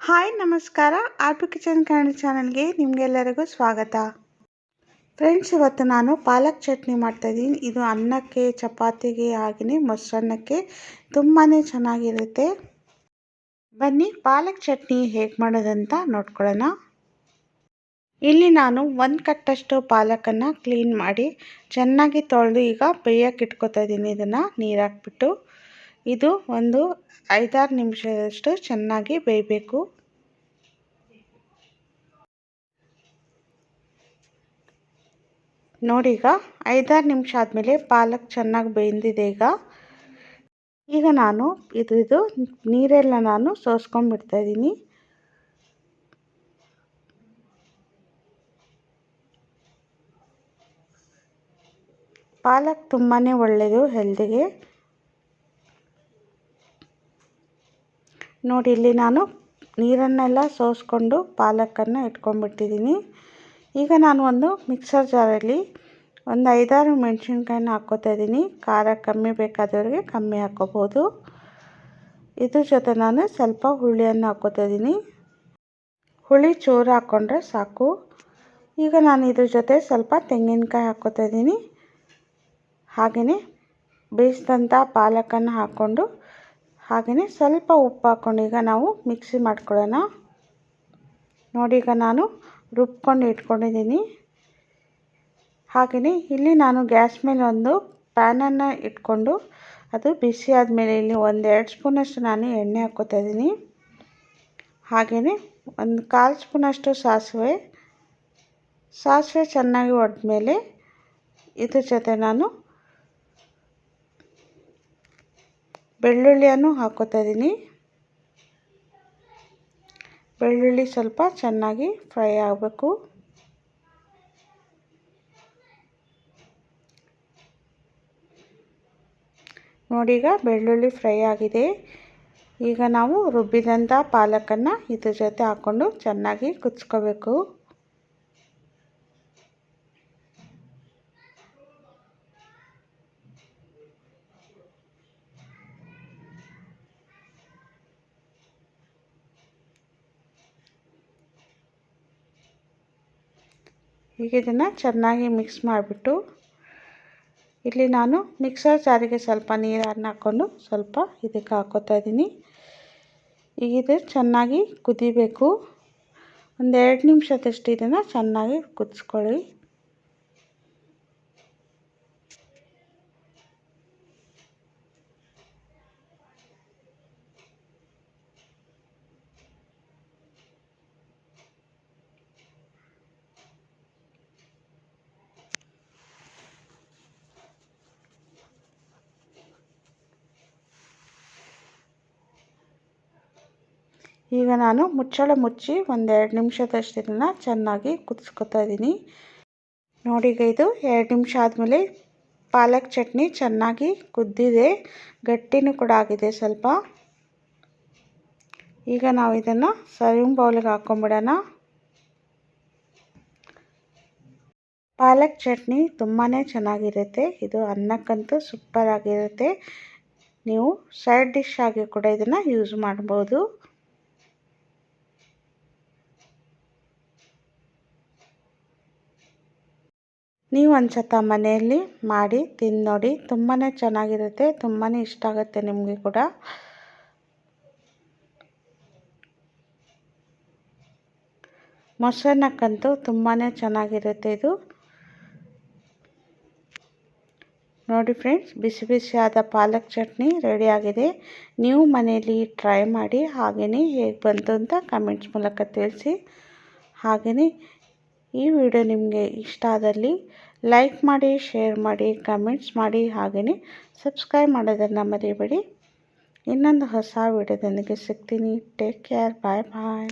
Hi, ನಮಸ್ಕಾರ. R P kitchen Kannada ಚಾನಲ್ಗೆ ನಿಮಗೆಲ್ಲರಿಗೂ ಸ್ವಾಗತ. ಫ್ರೆಂಡ್ಸ್, ಇವತ್ತು ನಾನು ಪಾಲಕ್ ಚಟ್ನಿ ಮಾಡ್ತಾಯಿದ್ದೀನಿ ಇದು ಅನ್ನಕ್ಕೆ, ಚಪಾತಿಗೆ ಹಾಗೆಯೇ ಮೊಸರನ್ನಕ್ಕೆ ತುಂಬಾ ಚೆನ್ನಾಗಿರುತ್ತೆ. ಬನ್ನಿ, ಪಾಲಕ್ ಚಟ್ನಿ ಹೇಗೆ ಮಾಡೋದಂತ ನೋಡ್ಕೊಳ್ಳೋಣ. ಇಲ್ಲಿ ನಾನು ಒಂದು ಕಟ್ಟಷ್ಟು ಪಾಲಕನ್ನು ಕ್ಲೀನ್ ಮಾಡಿ ಚೆನ್ನಾಗಿ ತೊಳೆದು ಈಗ ಬೇಯಕ್ಕೆ ಇಟ್ಕೊತಾ ಇದ್ದೀನಿ. ಇದನ್ನು ನೀರು ಹಾಕ್ಬಿಟ್ಟು. ಇದು ಒಂದು ಐದಾರು ನಿಮಿಷದಷ್ಟು ಚೆನ್ನಾಗಿ ಬೇಯಬೇಕು. ನೋಡಿ ಈಗ ಐದಾರು ನಿಮಿಷ ಆದಮೇಲೆ ಪಾಲಕ್ ಚೆನ್ನಾಗಿ ಬೆಂದಿದೆ ಈಗ. ಈಗ ನಾನು ಇದು ನೀರೆಲ್ಲ ನಾನು ಸೋಸ್ಕೊಂಡ್ಬಿಡ್ತಾಯಿದ್ದೀನಿ ಪಾಲಕ್ ತುಂಬಾ ಒಳ್ಳೆಯದು ಹೆಲ್ದಿಗೆ ನೋಡಿ, ಇಲ್ಲಿ ನಾನು ನೀರನ್ನೆಲ್ಲ ಸೋಸ್ಕೊಂಡು ಪಾಲಕನ್ನು ಇಟ್ಕೊಂಡ್ಬಿಟ್ಟಿದ್ದೀನಿ. ಈಗ ನಾನು ಒಂದು ಮಿಕ್ಸರ್ ಜಾರಲ್ಲಿ ಒಂದು ಐದಾರು ಮೆಣಸಿನ್ಕಾಯಿನ ಹಾಕ್ಕೋತಾ ಇದ್ದೀನಿ. ಖಾರ ಕಮ್ಮಿ ಬೇಕಾದವ್ರಿಗೆ ಕಮ್ಮಿ ಹಾಕ್ಕೋಬೋದು. ಇದ್ರ ಜೊತೆ ನಾನು ಸ್ವಲ್ಪ ಹುಳಿಯನ್ನು ಹಾಕ್ಕೋತಾ ಇದ್ದೀನಿ. ಹುಳಿ ಚೂರು ಹಾಕ್ಕೊಂಡ್ರೆ ಸಾಕು. ಈಗ ನಾನು ಇದ್ರ ಜೊತೆ ಸ್ವಲ್ಪ ತೆಂಗಿನಕಾಯಿ ಹಾಕ್ಕೋತಾ ಇದ್ದೀನಿ. ಹಾಗೆಯೇ ಬೇಯಿಸಿದಂಥ ಪಾಲಕನ್ನು ಹಾಕ್ಕೊಂಡು ಹಾಗೆಯೇ ಸ್ವಲ್ಪ ಉಪ್ಪು ಹಾಕ್ಕೊಂಡು ಈಗ ನಾವು ಮಿಕ್ಸಿ ಮಾಡ್ಕೊಳ್ಳೋಣ. ನೋಡಿ ಈಗ ನಾನು ರುಬ್ಕೊಂಡು ಇಟ್ಕೊಂಡಿದ್ದೀನಿ. ಹಾಗೆಯೇ ಇಲ್ಲಿ ನಾನು ಗ್ಯಾಸ್ ಮೇಲೆ ಒಂದು ಪ್ಯಾನನ್ನು ಇಟ್ಕೊಂಡು ಅದು ಬಿಸಿ ಆದಮೇಲೆ ಇಲ್ಲಿ ಒಂದೆರಡು ಸ್ಪೂನಷ್ಟು ನಾನು ಎಣ್ಣೆ ಹಾಕ್ಕೋತಾ ಇದ್ದೀನಿ. ಹಾಗೆಯೇ ಒಂದು ಕಾಲು ಸ್ಪೂನಷ್ಟು ಸಾಸಿವೆ. ಸಾಸಿವೆ ಚೆನ್ನಾಗಿ ಒಡೆದ್ಮೇಲೆ ಇದ್ರ ಜೊತೆ ನಾನು ಬೆಳ್ಳುಳ್ಳಿಯನ್ನು ಹಾಕೋತಾ ಇದ್ದೀನಿ. ಬೆಳ್ಳುಳ್ಳಿ ಸ್ವಲ್ಪ ಚೆನ್ನಾಗಿ ಫ್ರೈ ಆಗಬೇಕು. ನೋಡಿ ಈಗ ಬೆಳ್ಳುಳ್ಳಿ ಫ್ರೈ ಆಗಿದೆ. ಈಗ ನಾವು ರುಬ್ಬಿದಂಥ ಪಾಲಕನ್ನು ಇದ್ರ ಜೊತೆ ಹಾಕ್ಕೊಂಡು ಚೆನ್ನಾಗಿ ಕುಚ್ಕೋಬೇಕು ಈಗ ಇದನ್ನು ಚೆನ್ನಾಗಿ ಮಿಕ್ಸ್ ಮಾಡಿಬಿಟ್ಟು ಇಲ್ಲಿ ನಾನು ಮಿಕ್ಸರ್ ಜಾರಿಗೆ ಸ್ವಲ್ಪ ನೀರನ್ನು ಹಾಕ್ಕೊಂಡು ಸ್ವಲ್ಪ ಇದಕ್ಕೆ ಹಾಕೋತಾ ಇದ್ದೀನಿ. ಈಗ ಇದು ಚೆನ್ನಾಗಿ ಕುದಿಬೇಕು. ಒಂದೆರಡು ನಿಮಿಷದಷ್ಟು ಇದನ್ನು ಚೆನ್ನಾಗಿ ಕುದಿಸ್ಕೊಳ್ಳಿ. ಈಗ ನಾನು ಮುಚ್ಚಳ ಮುಚ್ಚಿ ಒಂದೆರಡು ನಿಮಿಷದಷ್ಟು ಇದನ್ನು ಚೆನ್ನಾಗಿ ಕುದಿಸ್ಕೊತಾ ಇದ್ದೀನಿ. ನೋಡಿ ಈಗ ಇದು ಎರಡು ನಿಮಿಷ ಆದಮೇಲೆ ಪಾಲಕ್ ಚಟ್ನಿ ಚೆನ್ನಾಗಿ ಕುದ್ದಿದೆ. ಗಟ್ಟಿನೂ ಕೂಡ ಆಗಿದೆ ಸ್ವಲ್ಪ. ಈಗ ನಾವು ಇದನ್ನು ಸರ್ವಿಂಗ್ ಬೌಲಿಗೆ ಹಾಕ್ಕೊಂಬಿಡೋಣ. ಪಾಲಕ್ ಚಟ್ನಿ ತುಂಬಾ ಚೆನ್ನಾಗಿರುತ್ತೆ. ಇದು ಅನ್ನಕ್ಕಂತೂ ಸೂಪರ್ ಆಗಿರುತ್ತೆ ನೀವು ಸೈಡ್ ಡಿಶ್ ಆಗಿ ಕೂಡ ಇದನ್ನು ಯೂಸ್ ಮಾಡ್ಬೋದು. ನೀವು ಒಂದು ಸತ ಮನೆಯಲ್ಲಿ ಮಾಡಿ ತಿಂದು ನೋಡಿ. ತುಂಬಾ ಚೆನ್ನಾಗಿರುತ್ತೆ. ತುಂಬಾ ಇಷ್ಟ ಆಗುತ್ತೆ ನಿಮಗೆ ಕೂಡ. ಮೊಸರನ್ನಕ್ಕಂತೂ ತುಂಬಾ ಚೆನ್ನಾಗಿರುತ್ತೆ ಇದು. ನೋಡಿ ಫ್ರೆಂಡ್ಸ್, ಬಿಸಿ ಬಿಸಿಯಾದ ಪಾಲಕ್ ಚಟ್ನಿ ರೆಡಿಯಾಗಿದೆ ನೀವು ಮನೆಯಲ್ಲಿ ಟ್ರೈ ಮಾಡಿ ಹಾಗೆಯೇ ಹೇಗೆ ಬಂತು ಅಂತ ಕಮೆಂಟ್ಸ್ ಮೂಲಕ ತಿಳಿಸಿ. ಹಾಗೆಯೇ ಈ ವಿಡಿಯೋ ನಿಮಗೆ ಇಷ್ಟ ಆದಲ್ಲಿ ಲೈಕ್ ಮಾಡಿ, ಶೇರ್ ಮಾಡಿ, ಕಮೆಂಟ್ಸ್ ಮಾಡಿ ಹಾಗೆಯೇ ಸಬ್ಸ್ಕ್ರೈಬ್ ಮಾಡೋದನ್ನು ಮರಿಬೇಡಿ. ಇನ್ನೊಂದು ಹೊಸ ವಿಡಿಯೋದೊಂದಿಗೆ ಸಿಗ್ತೀನಿ. ಟೇಕ್ ಕೇರ್ ಬಾಯ್ ಬಾಯ್